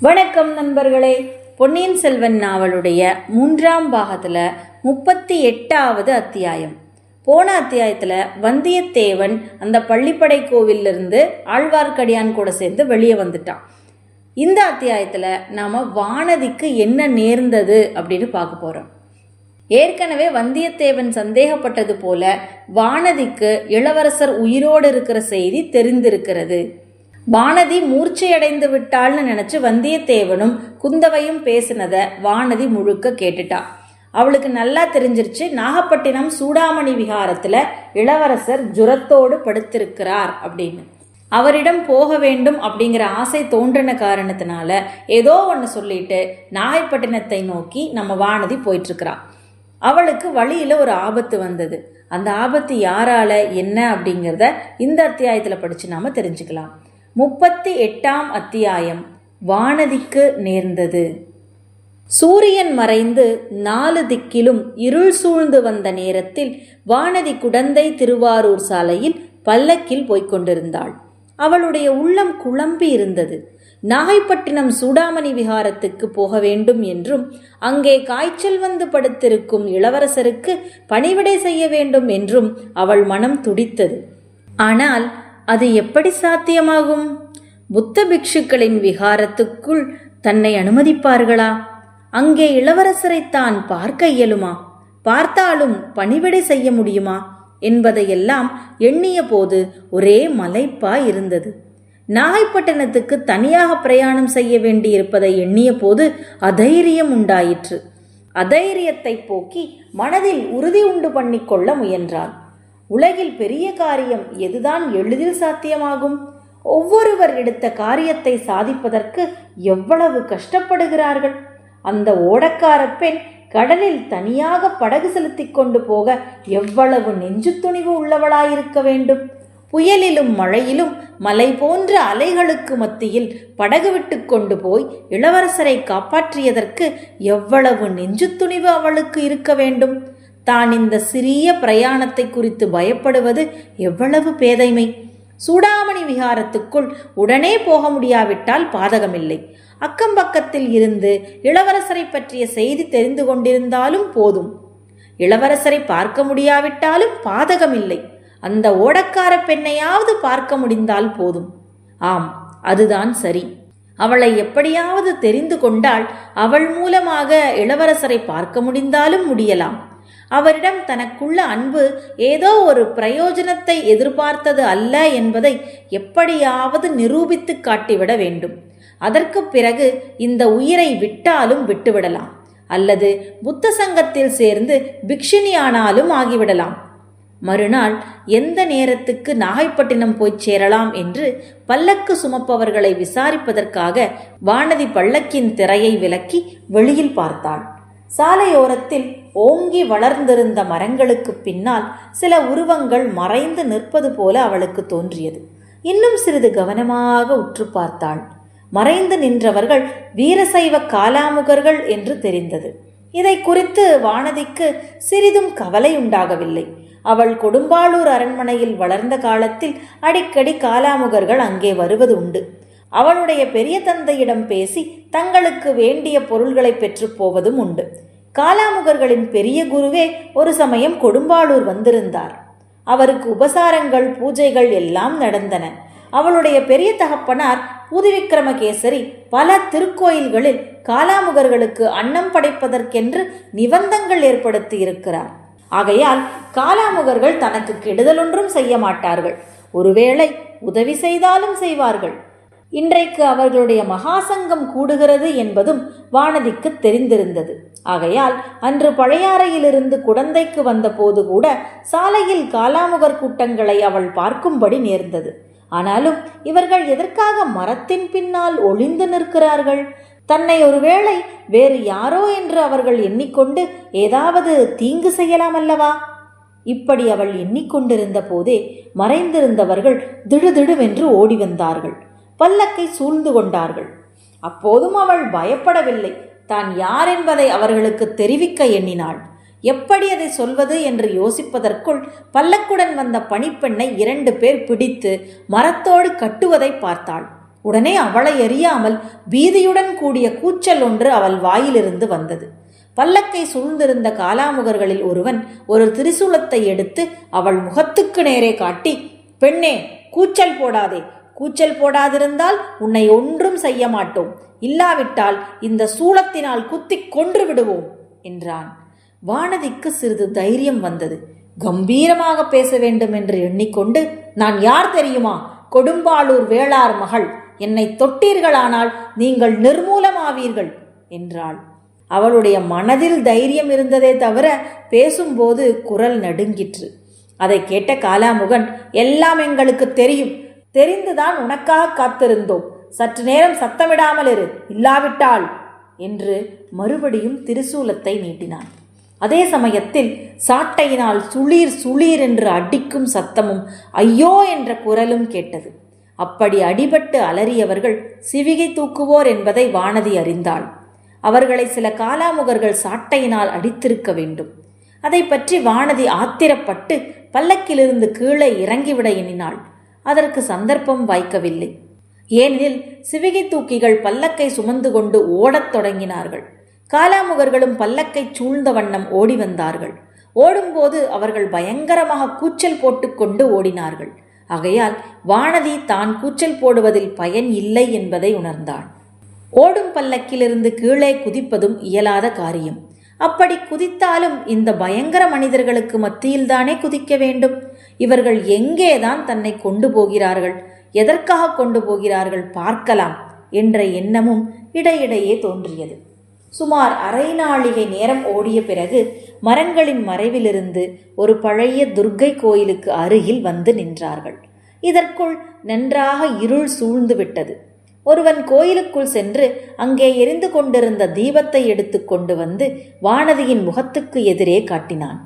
வணக்கம் நண்பர்களே. பொன்னியின் செல்வன் நாவலுடைய மூன்றாம் பாகத்தில் முப்பத்தி எட்டாவது அத்தியாயம். போன அத்தியாயத்தில் வந்தியத்தேவன் அந்த பள்ளிப்படை கோவிலிருந்து ஆழ்வார்க்கடியான் கூட சேர்ந்து வெளியே வந்துட்டான். இந்த அத்தியாயத்தில் நாம் வானதிக்கு என்ன நேர்ந்தது அப்படின்னு பார்க்க போகிறோம் ஏற்கனவே வந்தியத்தேவன் சந்தேகப்பட்டது போல வானதிக்கு இளவரசர் உயிரோடு இருக்கிற செய்தி தெரிந்திருக்கிறது. வானதி மூர்ச்சையடைந்து விட்டாள்னு நினச்சி வந்தியத்தேவனும் குந்தவையும் பேசினத வானதி முழுக்க கேட்டுட்டா. அவளுக்கு நல்லா தெரிஞ்சிருச்சு நாகப்பட்டினம் சூடாமணி விகாரத்தில் இளவரசர் ஜுரத்தோடு படுத்திருக்கிறார் அப்படின்னு. அவரிடம் போக வேண்டும் அப்படிங்கிற ஆசை தோன்றின காரணத்தினால ஏதோ ஒன்று சொல்லிட்டு நாகைப்பட்டினத்தை நோக்கி நம்ம வானதி போயிட்டுருக்கிறான் அவளுக்கு வழியில் ஒரு ஆபத்து வந்தது. அந்த ஆபத்து யாரால என்ன அப்படிங்கிறத இந்த அத்தியாயத்தில் படித்து நாம தெரிஞ்சுக்கலாம். முப்பத்தி எட்டாம் அத்தியாயம். வானதிக்கு நேர்ந்தது. சூரியன் மறைந்து நாலு திக்கிலும் இருள் சூழ்ந்து வந்த நேரத்தில் வானதி குடந்தை திருவாரூர் சாலையில் பல்லக்கில் போய்க் கொண்டிருந்தாள். அவளுடைய உள்ளம் குழம்பி இருந்தது. நாகைப்பட்டினம் சூடாமணி விகாரத்துக்கு போக வேண்டும் என்றும் அங்கே காய்ச்சல் வந்து படுத்திருக்கும் இளவரசருக்கு பணிவிடை செய்ய வேண்டும் என்றும் அவள் மனம் துடித்தது. ஆனால் அது எப்படி சாத்தியமாகும்? புத்த பிக்ஷுக்களின் விகாரத்துக்குள் தன்னை அனுமதிப்பார்களா? அங்கே இளவரசரை தான் பார்க்க இயலுமா? பார்த்தாலும் பணிவிடை செய்ய முடியுமா? என்பதையெல்லாம் எண்ணிய போது ஒரே மலைப்பா இருந்தது. நாகைப்பட்டினத்துக்கு தனியாக பிரயாணம் செய்ய வேண்டியிருப்பதை எண்ணிய போது அதைரியம் உண்டாயிற்று. அதைரியத்தை போக்கி மனதில் உறுதி உண்டு பண்ணிக்கொள்ள முயன்றாள் உலகில் பெரிய காரியம் எதுதான் எளிதில் சாத்தியமாகும்? ஒவ்வொருவர் எடுத்த காரியத்தை சாதிப்பதற்கு எவ்வளவு கஷ்டப்படுகிறார்கள்? அந்த ஓடக்கார பெண் கடலில் தனியாக படகு செலுத்தி கொண்டு போக எவ்வளவு நெஞ்சு துணிவு உள்ளவளாயிருக்க வேண்டும்? புயலிலும் மழையிலும் மலை போன்ற அலைகளுக்கு மத்தியில் படகு விட்டு கொண்டு போய் இளவரசரை காப்பாற்றியதற்கு எவ்வளவு நெஞ்சு துணிவு அவளுக்கு இருக்க வேண்டும்? தான் இந்த சிறிய பிரயாணத்தை குறித்து பயப்படுவது எவ்வளவு பேதைமை. சூடாமணி விகாரத்துக்குள் உடனே போக முடியாவிட்டால் பாதகமில்லை. அக்கம் பக்கத்தில் இருந்து இளவரசரை பற்றிய செய்தி தெரிந்து கொண்டிருந்தாலும் போதும். இளவரசரை பார்க்க முடியாவிட்டாலும் பாதகமில்லை. அந்த ஓடக்கார பெண்ணையாவது பார்க்க முடிந்தால் போதும். ஆம் அதுதான் சரி. அவளை எப்படியாவது தெரிந்து கொண்டால் அவள் மூலமாக இளவரசரை பார்க்க முடிந்தாலும் முடியலாம். அவரிடம் தனக்குள்ள அன்பு ஏதோ ஒரு பிரயோஜனத்தை எதிர்பார்த்தது அல்ல என்பதை எப்படியாவது நிரூபித்து காட்டிவிட வேண்டும். அதற்கு பிறகு இந்த உயிரை விட்டாலும் விட்டுவிடலாம். அல்லது புத்த சங்கத்தில் சேர்ந்து பிக்ஷினியானாலும் ஆகிவிடலாம். மறுநாள் எந்த நேரத்துக்கு நாகைப்பட்டினம் போய் சேரலாம் என்று பல்லக்கு சுமப்பவர்களை விசாரிப்பதற்காக வானதி பல்லக்கின் திரையை விலக்கி வெளியில் பார்த்தாள். சாலையோரத்தில் ஓங்கி வளர்ந்திருந்த மரங்களுக்கு பின்னால் சில உருவங்கள் மறைந்து நிற்பது போல அவளுக்கு தோன்றியது. இன்னும் சிறிது கவனமாக உற்று பார்த்தாள். மறைந்து நின்றவர்கள் வீரசைவ காலாமுகர்கள் என்று தெரிந்தது. இதை குறித்து வானதிக்கு சிறிதும் கவலை உண்டாகவில்லை. அவள் கொடும்பாளூர் அரண்மனையில் வளர்ந்த காலத்தில் அடிக்கடி காலாமுகர்கள் அங்கே வருவது உண்டு. அவளுடைய பெரிய தந்தையிடம் பேசி தங்களுக்கு வேண்டிய பொருள்களை பெற்றுப் போவதும் உண்டு. காலாமுகர்களின் பெரிய குருவே ஒரு சமயம் கொடும்பாளூர் வந்திருந்தார். அவருக்கு உபசாரங்கள் பூஜைகள் எல்லாம் நடந்தன. அவளுடைய பெரிய தகப்பனார் புதுவிக்கிரமகேசரி பல திருக்கோயில்களில் காலாமுகர்களுக்கு அன்னம் படைப்பதற்கென்று நிபந்தங்கள் ஏற்படுத்தி இருக்கிறார் ஆகையால் காலாமுகர்கள் தனக்கு கெடுதலொன்றும் செய்ய மாட்டார்கள். ஒருவேளை உதவி செய்தாலும் செய்வார்கள். இன்றைக்கு அவர்களுடைய மகாசங்கம் கூடுகிறது என்பதும் வானதிக்கு தெரிந்திருந்தது. ஆகையால் அன்று பழையாறையிலிருந்து குடந்தைக்கு வந்தபோது கூட சாலையில் காலாமுகர் கூட்டங்களை அவள் பார்க்கும்படி நேர்ந்தது. ஆனாலும் இவர்கள் எதற்காக மரத்தின் பின்னால் ஒளிந்து நிற்கிறார்கள்? தன்னை ஒருவேளை வேறு யாரோ என்று அவர்கள் எண்ணிக்கொண்டு ஏதாவது தீங்கு செய்யலாம் அல்லவா இப்படி அவள் எண்ணிக்கொண்டிருந்த போதே மறைந்திருந்தவர்கள் திடுதிடுவென்று ஓடி வந்தார்கள் பல்லக்கை சூழ்ந்து கொண்டார்கள். அப்போதும் அவள் பயப்படவில்லை. தான் யார் என்பதை அவர்களுக்கு தெரிவிக்க எண்ணினாள். எப்படி அதை சொல்வது என்று யோசிப்பதற்குள் பல்லக்குடன் வந்த பணிப்பெண்ணை இரண்டு பேர் பிடித்து மரத்தோடு கட்டுவதை பார்த்தாள். உடனே அவளை எறியாமல் பீதியுடன் கூடிய கூச்சல் ஒன்று அவள் வாயிலிருந்து வந்தது. பல்லக்கை சூழ்ந்திருந்த காலாமுகர்களில் ஒருவன் ஒரு திரிசூலத்தை எடுத்து அவள் முகத்துக்கு நேரே காட்டி பெண்ணே கூச்சல் போடாதே. கூச்சல் போடாதிருந்தால் உன்னை ஒன்றும் செய்ய மாட்டோம். இல்லாவிட்டால் இந்த சூளத்தினால் குத்திக் கொன்று விடுவோம் என்றான். வானதிக்கு சிறிது தைரியம் வந்தது. கம்பீரமாக பேச வேண்டும் என்று எண்ணிக்கொண்டு நான் யார் தெரியுமா? கொடும்பாளூர் வேளார் மகள். என்னை தொட்டீர்களானால் நீங்கள் நிர்மூலமாவீர்கள் என்றாள். அவளுடைய மனதில் தைரியம் இருந்ததே தவிர பேசும்போது குரல் நடுங்கிற்று. அதை கேட்ட காலாமுகன் எல்லாம் எங்களுக்கு தெரியும். தெரிந்துதான் உனக்காக காத்திருந்தோம். சற்று நேரம் சத்தமிடாமல் இரு இல்லாவிட்டால் என்று மறுபடியும் திரிசூலத்தை நீட்டினான். அதே சமயத்தில் சாட்டையினால் சுளீர் சுளீர் என்று அடிக்கும் சத்தமும் ஐயோ என்ற குரலும் கேட்டது. அப்படி அடிபட்டு அலறியவர்கள் சிவிகை தூக்குவோர் என்பதை வானதி அறிந்தாள். அவர்களை சில காலாமுகர்கள் சாட்டையினால் அடித்திருக்க வேண்டும். அதை பற்றி வானதி ஆத்திரப்பட்டு பல்லக்கிலிருந்து கீழே இறங்கிவிட எண்ணினாள். அதற்கு சந்தர்ப்பம் வாய்க்கவில்லை. ஏனெனில் சிவிகை தூக்கிகள் பல்லக்கை சுமந்து கொண்டு ஓடத் தொடங்கினார்கள். காலாமுகர்களும் பல்லக்கை சூழ்ந்த வண்ணம் ஓடி வந்தார்கள். ஓடும்போது அவர்கள் பயங்கரமாக கூச்சல் போட்டுக்கொண்டு ஓடினார்கள். ஆகையால் வானதி தான் கூச்சல் போடுவதில் பயன் இல்லை என்பதை உணர்ந்தாள். ஓடும் பல்லக்கிலிருந்து கீழே குதிப்பதும் இயலாத காரியம். அப்படி குதித்தாலும் இந்த பயங்கர மனிதர்களுக்கு மத்தியில்தானே குதிக்க வேண்டும்? இவர்கள் எங்கேதான் தன்னை கொண்டு போகிறார்கள்? எதற்காக கொண்டு போகிறார்கள் பார்க்கலாம் என்ற எண்ணமும் இடையிடையே தோன்றியது. சுமார் அரை நாளிகை நேரம் ஓடிய பிறகு மரங்களின் மறைவிலிருந்து ஒரு பழைய துர்க்கை கோயிலுக்கு அருகில் வந்து நின்றார்கள். இதற்குள் நன்றாக இருள் சூழ்ந்து விட்டது ஒருவன் கோயிலுக்குள் சென்று அங்கே எரிந்து கொண்டிருந்த தீபத்தை எடுத்து கொண்டு வந்து வானதியின் முகத்துக்கு எதிரே காட்டினான்.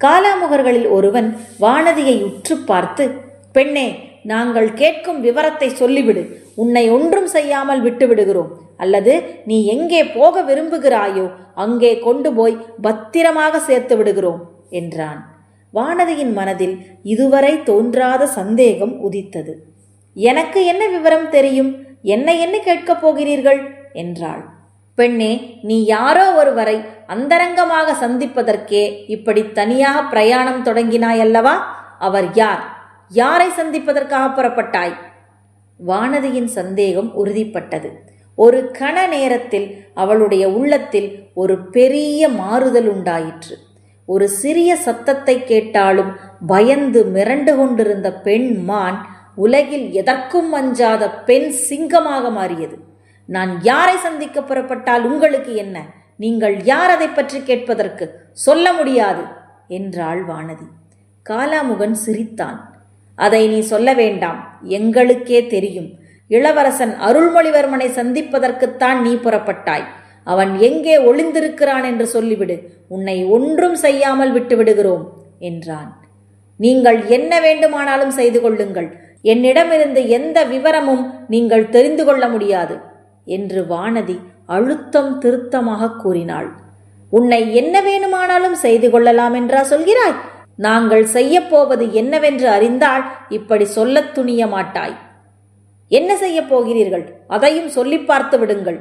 காலாமுகர்களில் ஒருவன் வானதியை உற்று பார்த்து பெண்ணே நாங்கள் கேட்கும் விவரத்தை சொல்லிவிடு. உன்னை ஒன்றும் செய்யாமல் விட்டு விடுகிறோம் அல்லது நீ எங்கே போக விரும்புகிறாயோ அங்கே கொண்டு போய் பத்திரமாக சேர்த்து விடுகிறோம் என்றான். வானதியின் மனதில் இதுவரை தோன்றாத சந்தேகம் உதித்தது. எனக்கு என்ன விவரம் தெரியும்? என்னை என்ன கேட்கப் போகிறீர்கள்? என்றாள். பெண்ணே நீ யாரோ ஒருவரை அந்தரங்கமாக சந்திப்பதற்கே இப்படி தனியாக பிரயாணம் தொடங்கினாய் அல்லவா அவர் யார்? யாரை சந்திப்பதற்காக புறப்பட்டாய்? வானதியின் சந்தேகம் உறுதிப்பட்டது. ஒரு கண நேரத்தில் அவளுடைய உள்ளத்தில் ஒரு பெரிய மாறுதல் உண்டாயிற்று. ஒரு சிறிய சத்தத்தை கேட்டாலும் பயந்து மிரண்டு கொண்டிருந்த பெண் மான் உலகில் எதற்கும் அஞ்சாத பெண் சிங்கமாக மாறியது. நான் யாரை சந்திக்க புறப்பட்டால் உங்களுக்கு என்ன? நீங்கள் யார் அதை பற்றி கேட்பதற்கு சொல்ல முடியாது என்றாள் வானதி. காலாமுகன் சிரித்தான். அதை நீ சொல்ல வேண்டாம். எங்களுக்கே தெரியும். இளவரசன் அருள்மொழிவர்மனை சந்திப்பதற்குத்தான் நீ புறப்பட்டாய். அவன் எங்கே ஒளிந்திருக்கிறான் என்று சொல்லிவிடு. உன்னை ஒன்றும் செய்யாமல் விட்டு விடுகிறோம் என்றான். நீங்கள் என்ன வேண்டுமானாலும் செய்து கொள்ளுங்கள். என்னிடமிருந்து எந்த விவரமும் நீங்கள் தெரிந்து கொள்ள முடியாது என்று வானதி அழுத்தம் திருத்தமாக கூறினாள். உன்னை என்ன வேணுமானாலும் செய்து கொள்ளலாம் என்றா சொல்கிறாய்? நாங்கள் செய்யப்போவது என்னவென்று அறிந்தால் இப்படி சொல்லத் துணிய மாட்டாய். என்ன செய்யப் போகிறீர்கள்? அதையும் சொல்லி பார்த்து விடுங்கள்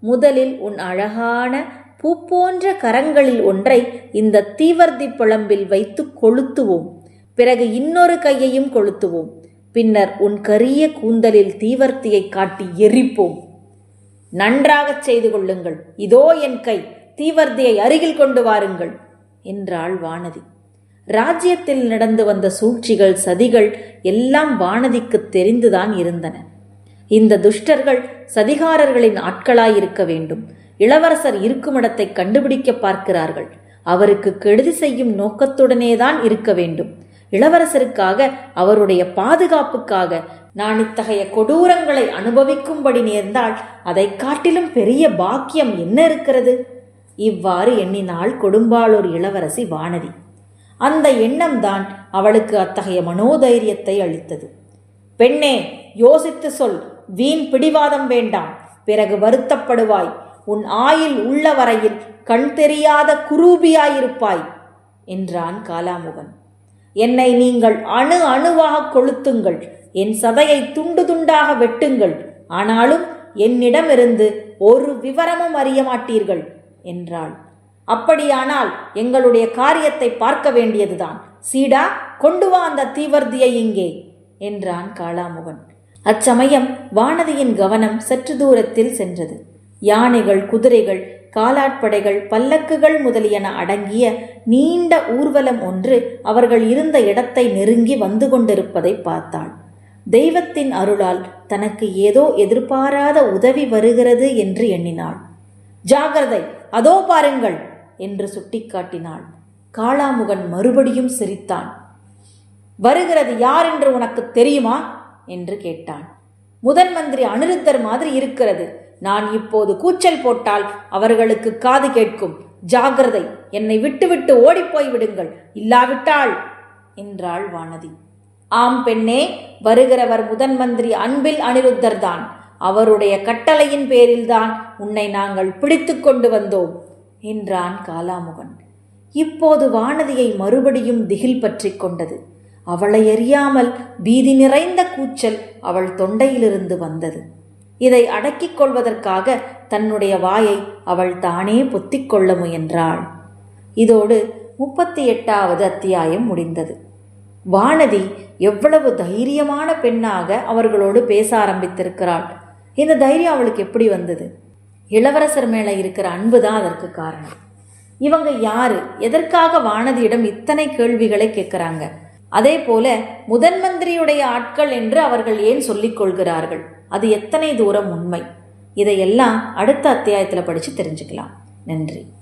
முதலில் உன் அழகான பூ போன்ற கரங்களில் ஒன்றை இந்த தீவர்த்தி புலம்பில் வைத்து கொளுத்துவோம். பிறகு இன்னொரு கையையும் கொளுத்துவோம். பின்னர் உன் கரிய கூந்தலில் தீவர்த்தியை காட்டி எரிப்போம் நன்றாகச் செய்து கொள்ளுங்கள். இதோ என் கை. தீவர்த்தியை அருகில் கொண்டு வாருங்கள். என்றாள் வானதி. ராஜ்யத்தில் நடந்து வந்த சூழ்ச்சிகள் சதிகள் எல்லாம் வானதிக்கு தெரிந்துதான் இருந்தன. இந்த துஷ்டர்கள் சதிகாரர்களின் ஆட்களாயிருக்க வேண்டும். இளவரசர் இருக்குமிடத்தை கண்டுபிடிக்க பார்க்கிறார்கள். அவருக்கு கெடுதி செய்யும் நோக்கத்துடனேதான் இருக்க வேண்டும். இளவரசருக்காக அவருடைய பாதுகாப்புக்காக நான் இத்தகைய கொடூரங்களை அனுபவிக்கும்படி நேர்ந்தால் அதை காட்டிலும் பெரிய பாக்கியம் என்ன இருக்கிறது? இவ்வாறு எண்ணினாள் கொடும்பாளூர் இளவரசி வானதி. அந்த எண்ணம்தான் அவளுக்கு அத்தகைய மனோதைரியத்தை அளித்தது. பெண்ணே யோசித்து சொல். வீண் பிடிவாதம் வேண்டாம். பிறகு வருத்தப்படுவாய். உன் ஆயில் உள்ள வரையில் கண் தெரியாத குரூபியாயிருப்பாய் என்றான் காலாமுகன். என்னை நீங்கள் அணு அணுவாக கொளுத்துங்கள். என் சதையை துண்டு துண்டாக வெட்டுங்கள். ஆனாலும் என்னிடமிருந்து ஒரு விவரமும் அறிய மாட்டீர்கள் என்றாள். அப்படியானால் எங்களுடைய காரியத்தை பார்க்க வேண்டியதுதான். சீடா கொண்டு வா அந்த தீவர்த்தியை இங்கே என்றான் காளாமுகன். அச்சமயம் வானதியின் கவனம் சற்று தூரத்தில் சென்றது. யானைகள் குதிரைகள் காலாட்படைகள் பல்லக்குகள் முதலியன அடங்கிய நீண்ட ஊர்வலம் ஒன்று அவர்கள் இருந்த இடத்தை நெருங்கி வந்து கொண்டிருப்பதை பார்த்தாள். தெய்வத்தின் அருளால் தனக்கு ஏதோ எதிர்பாராத உதவி வருகிறது என்று எண்ணினாள். ஜாகிரதை அதோ பாருங்கள் என்று சுட்டிக்காட்டினாள். காளாமுகன் மறுபடியும் சிரித்தான். வருகிறது யார் என்று உனக்கு தெரியுமா? என்று கேட்டான். முதன் மந்திரி அனிருத்தர் மாதிரி இருக்கிறது. நான் இப்போது கூச்சல் போட்டால் அவர்களுக்கு காது கேட்கும். ஜாகிரதை என்னை விட்டுவிட்டு ஓடிப்போய் விடுங்கள். இல்லாவிட்டால் என்றாள் வானதி. ஆம் பெண்ணே வருகிறவர் முதன் மந்திரி அன்பில் அனிருத்தர் தான் அவருடைய கட்டளையின் பேரில்தான் உன்னை நாங்கள் பிடித்து கொண்டு வந்தோம் என்றான் காலாமுகன். இப்போது வானதியை மறுபடியும் திகில் பற்றி கொண்டது. அவளை அறியாமல் பீதி நிறைந்த கூச்சல் அவள் தொண்டையிலிருந்து வந்தது. இதை அடக்கிக் கொள்வதற்காக தன்னுடைய வாயை அவள் தானே பொத்திக் கொள்ள முயன்றாள். இதோடு முப்பத்தி எட்டாவது அத்தியாயம் முடிந்தது. வானதி எவ்வளவு தைரியமான பெண்ணாக அவர்களோடு பேச ஆரம்பித்திருக்கிறாள். இந்த தைரியம் அவளுக்கு எப்படி வந்தது? இளவரசர் மேலே இருக்கிற அன்பு தான் அதற்கு காரணம். இவங்க யாரு? எதற்காக வானதியிடம் இத்தனை கேள்விகளை கேட்குறாங்க? அதே போல முதன் மந்திரியுடைய ஆட்கள் என்று அவர்கள் ஏன் சொல்லிக் கொள்கிறார்கள்? அது எத்தனை தூரம் உண்மை? இதையெல்லாம் அடுத்த அத்தியாயத்தில் படித்து தெரிஞ்சுக்கலாம். நன்றி.